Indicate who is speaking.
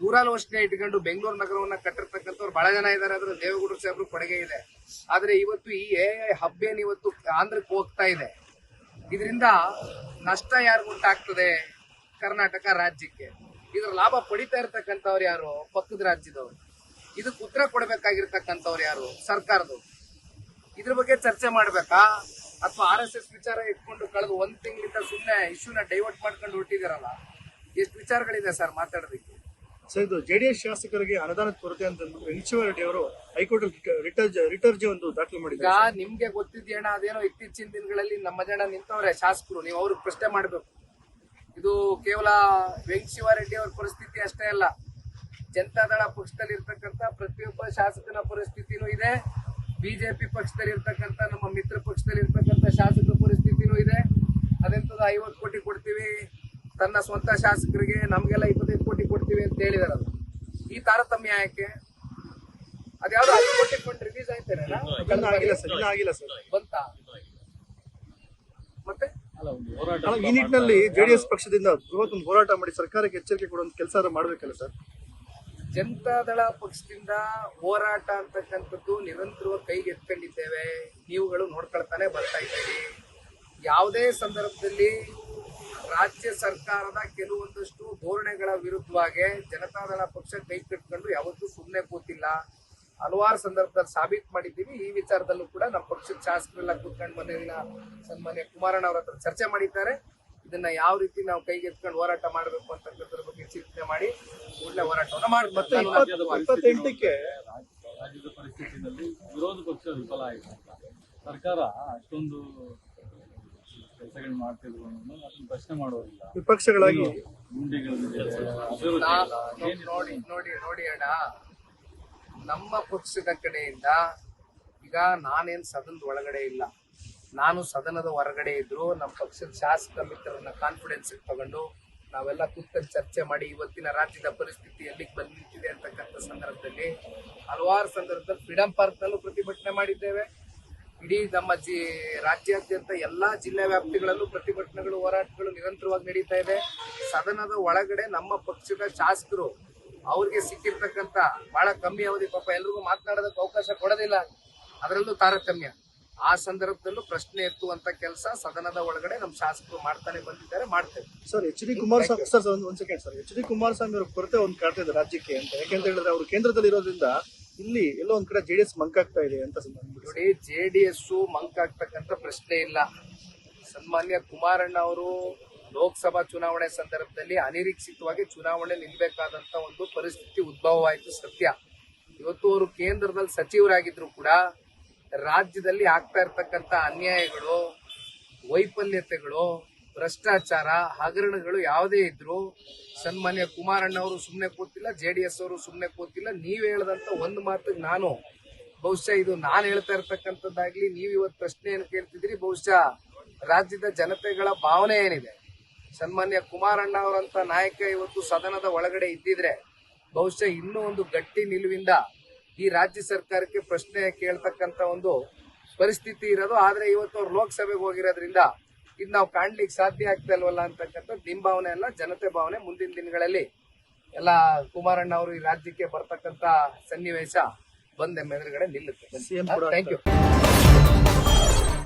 Speaker 1: ದೂರಾಲೋಚನೆ ಇಟ್ಕೊಂಡು ಬೆಂಗಳೂರು ನಗರವನ್ನ ಕಟ್ಟಿರ್ತಕ್ಕಂಥವ್ರು ಬಹಳ ಜನ ಇದ್ದಾರೆ. ಅದ್ರ ದೇವೇಗೌಡರು ಸಾಹೇಬ್ರು ಕೊಡುಗೆ ಇದೆ. ಆದ್ರೆ ಇವತ್ತು ಈ ಎ ಐ ಹಬ್ಬೇನು ಇವತ್ತು ಆಂಧ್ರಕ್ಕೆ ಹೋಗ್ತಾ ಇದೆ. ಇದರಿಂದ ನಷ್ಟ ಯಾರಿಗೂ ಉಂಟಾಗ್ತದೆ? ಕರ್ನಾಟಕ ರಾಜ್ಯಕ್ಕೆ. ಇದ್ರ ಲಾಭ ಪಡಿತಾ ಇರ್ತಕ್ಕಂಥವ್ರು ಯಾರು? ಪಕ್ಕದ ರಾಜ್ಯದವ್ರು. ಇದಕ್ಕೆ ಉತ್ತರ ಕೊಡಬೇಕಾಗಿರ್ತಕ್ಕಂಥವ್ರು ಯಾರು? ಸರ್ಕಾರದವ್ರು ಇದ್ರ ಬಗ್ಗೆ ಚರ್ಚೆ ಮಾಡ್ಬೇಕಾ? ಅಥವಾ ಆರ್ ಎಸ್ ಎಸ್ ವಿಚಾರ ಇಟ್ಕೊಂಡು ಕಳೆದ ಒಂದ್ ತಿಂಗಳಿಂದ ಸುಮ್ಮನೆ ಇಶ್ಯೂನ ಡೈವರ್ಟ್ ಮಾಡ್ಕೊಂಡು ಹೊರಟಿದಿರಲ್ಲ ಎಷ್ಟು ವಿಚಾರಗಳಿದೆ ಸರ್ ಮಾತಾಡೋದಕ್ಕೆ?
Speaker 2: ಸರ್ ಇದು ಜೆಡಿಎಸ್ ಶಾಸಕರಿಗೆ ಅನುದಾನದ ಕೊರತೆ ಅಂತ ರೆಡ್ಡಿ ಅವರು ಹೈಕೋರ್ಟ್ ರಿಟರ್ಜ್ ಒಂದು ದಾಖಲು
Speaker 1: ಈಗ
Speaker 2: ಮಾಡಿದ್ದಾರೆ
Speaker 1: ನಿಮ್ಗೆ ಗೊತ್ತಿದ್ಯಾಣ ಅದೇನೋ ಇತ್ತೀಚಿನ ದಿನಗಳಲ್ಲಿ ನಮ್ಮ ಜನ ನಿಂತವ್ರೆ ಶಾಸಕರು, ನೀವು ಅವ್ರಿಗೆ ಪ್ರಶ್ನೆ ಮಾಡಬೇಕು. ಇದು ಕೇವಲ ವೆಂಕಟಶಿವಾರೆಡ್ಡಿ ಅವ್ರ ಪರಿಸ್ಥಿತಿ ಅಷ್ಟೇ ಅಲ್ಲ. ಜನತಾದಳ ಪಕ್ಷದಲ್ಲಿ ಇರ್ತಕ್ಕಂಥ ಪ್ರತಿಯೊಬ್ಬ ಶಾಸಕನ ಪರಿಸ್ಥಿತಿನೂ ಇದೆ. ಬಿಜೆಪಿ ಪಕ್ಷದಲ್ಲಿ ಇರ್ತಕ್ಕಂಥ ನಮ್ಮ ಮಿತ್ರ ಪಕ್ಷದಲ್ಲಿ ಇರ್ತಕ್ಕಂಥ ಶಾಸಕರ ಪರಿಸ್ಥಿತಿನೂ ಇದೆ. ಅದೆಂತದ ಐವತ್ತು ಕೋಟಿ ಕೊಡ್ತೀವಿ ತನ್ನ ಸ್ವಂತ ಶಾಸಕರಿಗೆ ನಮಗೆಲ್ಲ ಇಪ್ಪತ್ತೈದು ಕೋಟಿ ಕೊಡ್ತೀವಿ ಅಂತ ಹೇಳಿದಾರಲ್ಲ. ಈ ತಾರತಮ್ಯ ಯಾಕೆ? ಅದ್ಯಾವ್ದು ಹತ್ತು ಕೋಟಿ ಫಂಡ್ ರಿಲೀಸ್
Speaker 2: ಆಗಿಲ್ಲ ಸರ್ ಇನ್ನೂ ಆಗಿಲ್ಲ ಸರ್.
Speaker 1: ಬಂತ? ಮತ್ತೆ?
Speaker 2: ಈ ನಿಟ್ಟಿನಲ್ಲಿ ಜೆಡಿಎಸ್ ಪಕ್ಷದಿಂದ ಬೃಹತ್ ಒಂದು ಹೋರಾಟ ಮಾಡಿ ಸರ್ಕಾರಕ್ಕೆ ಎಚ್ಚರಿಕೆ ಕೊಡುವಂತ ಕೆಲಸ ಮಾಡ್ಬೇಕಲ್ಲ ಸರ್?
Speaker 1: ಜನತಾದಳ ಪಕ್ಷದಿಂದ ಹೋರಾಟ ಅಂತಕ್ಕಂಥದ್ದು ನಿರಂತರವಾಗಿ ಕೈಗೆ ಎತ್ಕೊಂಡಿದ್ದೇವೆ. ನೀವುಗಳು ನೋಡ್ಕೊಳ್ತಾನೆ ಬರ್ತಾ ಇದ್ದೀವಿ ಯಾವುದೇ ಸಂದರ್ಭದಲ್ಲಿ ರಾಜ್ಯ ಸರ್ಕಾರದ ಕೆಲವೊಂದಷ್ಟು ಧೋರಣೆಗಳ ವಿರುದ್ಧವಾಗಿ ಜನತಾದಳ ಪಕ್ಷ ಕೈ ಕಟ್ಕೊಂಡು ಯಾವತ್ತೂ ಸುಮ್ಮನೆ ಕೂತಿಲ್ಲ. ಹಲವಾರು ಸಂದರ್ಭದಲ್ಲಿ ಸಾಬೀತು ಮಾಡಿದ್ದೀವಿ. ಈ ವಿಚಾರದಲ್ಲೂ ಕೂಡ ನಮ್ಮ ಪಕ್ಷದ ಶಾಸಕರೆಲ್ಲ ಕೂತ್ಕೊಂಡು ಮೊನ್ನೆ ದಿನ ಸನ್ಮಾನ್ಯ ಕುಮಾರಣ್ಣ ಅವರ ಹತ್ರ ಚರ್ಚೆ ಮಾಡಿದ್ದಾರೆ. ಇದನ್ನ ಯಾವ ರೀತಿ ನಾವು ಕೈಗೆತ್ಕೊಂಡು ಹೋರಾಟ ಮಾಡಬೇಕು ಅಂತಕ್ಕಂಥದ್ರ ಬಗ್ಗೆ ಚಿಂತನೆ ಮಾಡಿ ಒಳ್ಳೆ ಹೋರಾಟವನ್ನು
Speaker 2: ಮತ್ತೆ
Speaker 1: ಮಾಡ್ಬೇಕು
Speaker 2: ಇಪ್ಪತ್- ಇಪ್ಪತ್ತೆಂಟಕ್ಕೆ
Speaker 3: ರಾಜ್ಯದ ಪರಿಸ್ಥಿತಿನಲ್ಲಿ ವಿರೋಧ ಪಕ್ಷ ವಿಫಲ ಆಯಿತು ಸರ್ಕಾರ ಅಷ್ಟೊಂದು ಕೆಲಸಗಳು ಮಾಡ್ತಿದ್ರು ಅದನ್ನ ಪ್ರಶ್ನೆ ಮಾಡೋದಿಲ್ಲ.
Speaker 2: ವಿಪಕ್ಷಗಳಾಗಿ.
Speaker 1: ನೋಡಿ ನೋಡಿ ನೋಡಿ ಅಣ್ಣ. ನಮ್ಮ ಪಕ್ಷದ ಕಡೆಯಿಂದ ಈಗ ನಾನೇನ್ ಸದನದ ಒಳಗಡೆ ಇಲ್ಲ. ನಾನು ಸದನದ ಹೊರಗಡೆ ಇದ್ರು ನಮ್ಮ ಪಕ್ಷದ ಶಾಸಕ ಮಿತ್ರರನ್ನ ಕಾನ್ಫಿಡೆನ್ಸ್ ತಗೊಂಡು ನಾವೆಲ್ಲ ಕೂತ್ಕೊಂಡು ಚರ್ಚೆ ಮಾಡಿ ಇವತ್ತಿನ ರಾಜ್ಯದ ಪರಿಸ್ಥಿತಿ ಎಲ್ಲಿಗೆ ಬಂದು ನಿಂತಿದೆ ಅಂತಕ್ಕಂಥ ಸಂದರ್ಭದಲ್ಲಿ ಹಲವಾರು ಸಂದರ್ಭದಲ್ಲಿ ಫ್ರೀಡಂ ಪಾರ್ಕ್ನಲ್ಲೂ ಪ್ರತಿಭಟನೆ ಮಾಡಿದ್ದೇವೆ. ಇಡೀ ನಮ್ಮ ಜಿ ರಾಜ್ಯಾದ್ಯಂತ ಎಲ್ಲಾ ಜಿಲ್ಲಾ ವ್ಯಾಪ್ತಿಗಳಲ್ಲೂ ಪ್ರತಿಭಟನೆಗಳು, ಹೋರಾಟಗಳು ನಿರಂತರವಾಗಿ ನಡೀತಾ ಇದೆ. ಸದನದ ಒಳಗಡೆ ನಮ್ಮ ಪಕ್ಷದ ಶಾಸಕರು ಅವ್ರಿಗೆ ಸಿಕ್ಕಿರ್ತಕ್ಕಂತ ಬಹಳ ಕಮ್ಮಿ ಅವಧಿ, ಪಾಪ ಎಲ್ರಿಗೂ ಮಾತನಾಡೋದಕ್ಕೆ ಅವಕಾಶ ಕೊಡೋದಿಲ್ಲ. ಅದರಲ್ಲೂ ತಾರತಮ್ಯ. ಆ ಸಂದರ್ಭದಲ್ಲೂ ಪ್ರಶ್ನೆ ಎತ್ತುವಂತ ಕೆಲಸ ಸದನದ ಒಳಗಡೆ ನಮ್ಮ ಶಾಸಕರು ಮಾಡ್ತಾನೆ ಬಂದಿದ್ದಾರೆ, ಮಾಡ್ತೇವೆ.
Speaker 2: Sir, H D Kumaraswamy, sir ಒಂದ್ second sir. H D Kumaraswamy ಅವ್ರ ಕೊರತೆ ಒಂದು ಕಾಡ್ತಾ ರಾಜ್ಯಕ್ಕೆ ಅಂತ. ಯಾಕೆಂತ ಹೇಳಿದ್ರೆ ಅವರು ಕೇಂದ್ರದಲ್ಲಿ ಇರೋದ್ರಿಂದ ಇಲ್ಲಿ ಎಲ್ಲೋ ಒಂದ್ ಕಡೆ ಜೆಡಿಎಸ್ ಮಂಕಾಗ್ತಾ ಇದೆ ಅಂತ
Speaker 1: ನೋಡಿ ಜೆ ಡಿ ಎಸ್ ಮಂಕ್ ಆಗ್ತಕ್ಕಂತ ಪ್ರಶ್ನೆ ಇಲ್ಲ. ಸನ್ಮಾನ್ಯ ಕುಮಾರಣ್ಣ ಅವರು ಲೋಕಸಭಾ ಚುನಾವಣೆ ಸಂದರ್ಭದಲ್ಲಿ ಅನಿರೀಕ್ಷಿತವಾಗಿ ಚುನಾವಣೆ ನಿಲ್ಬೇಕಾದಂತ ಒಂದು ಪರಿಸ್ಥಿತಿ ಉದ್ಭವವಾಯಿತು ಸತ್ಯ. ಇವತ್ತು ಅವರು ಕೇಂದ್ರದಲ್ಲಿ ಸಚಿವರಾಗಿದ್ರು ಕೂಡ ರಾಜ್ಯದಲ್ಲಿ ಆಗ್ತಾ ಇರ್ತಕ್ಕಂತ ಅನ್ಯಾಯಗಳು, ವೈಫಲ್ಯತೆಗಳು ಭ್ರಷ್ಟಾಚಾರ, ಹಗರಣಗಳು ಯಾವುದೇ ಇದ್ರು ಸನ್ಮಾನ್ಯ ಕುಮಾರಣ್ಣ ಅವರು ಸುಮ್ಮನೆ ಕೂತಿಲ್ಲ, ಜೆ ಡಿ ಎಸ್ ಅವರು ಸುಮ್ಮನೆ ಕೂತಿಲ್ಲ, ನೀವು ಹೇಳದಂತ ಒಂದು ಮಾತಿಗೆ ನಾನು. ಬಹುಶಃ ಇದು ನಾನು ಹೇಳ್ತಾ ಇರ್ತಕ್ಕಂಥದ್ದಾಗ್ಲಿ, ನೀವು ಇವತ್ತು ಪ್ರಶ್ನೆಯನ್ನು ಕೇಳ್ತಿದ್ರಿ ಬಹುಶಃ ರಾಜ್ಯದ ಜನತೆಗಳ ಭಾವನೆ ಏನಿದೆ? ಸನ್ಮಾನ್ಯ ಕುಮಾರಣ್ಣ ಅವರಂತ ನಾಯಕ ಇವತ್ತು ಸದನದ ಒಳಗಡೆ ಇದ್ದಿದ್ರೆ, ಬಹುಶಃ ಇನ್ನೂ ಒಂದು ಗಟ್ಟಿ ನಿಲುವಿಂದ ಈ ರಾಜ್ಯ ಸರ್ಕಾರಕ್ಕೆ ಪ್ರಶ್ನೆ ಕೇಳ್ತಕ್ಕಂಥ ಒಂದು ಪರಿಸ್ಥಿತಿ ಇರೋದು. ಆದರೆ ಇವತ್ತು ಅವ್ರು ಲೋಕಸಭೆಗೆ ಹೋಗಿರೋದ್ರಿಂದ ಇದು ನಾವು ಕಾಣ್ಲಿಕ್ಕೆ ಸಾಧ್ಯ ಆಗ್ತಾ ಇಲ್ವಲ್ಲ ಅಂತಕ್ಕಂಥದ್ದು ನಿಮ್ ಭಾವನೆ ಅಲ್ಲ ಜನತೆ ಭಾವನೆ ಮುಂದಿನ ದಿನಗಳಲ್ಲಿ. ಎಲ್ಲ ಕುಮಾರಣ್ಣ ಅವರು ಈ ರಾಜ್ಯಕ್ಕೆ ಬರ್ತಕ್ಕಂತ ಸನ್ನಿವೇಶ ಬಂದ ಎದುರುಗಡೆ ನಿಲ್ಲುತ್ತೆ. Thank you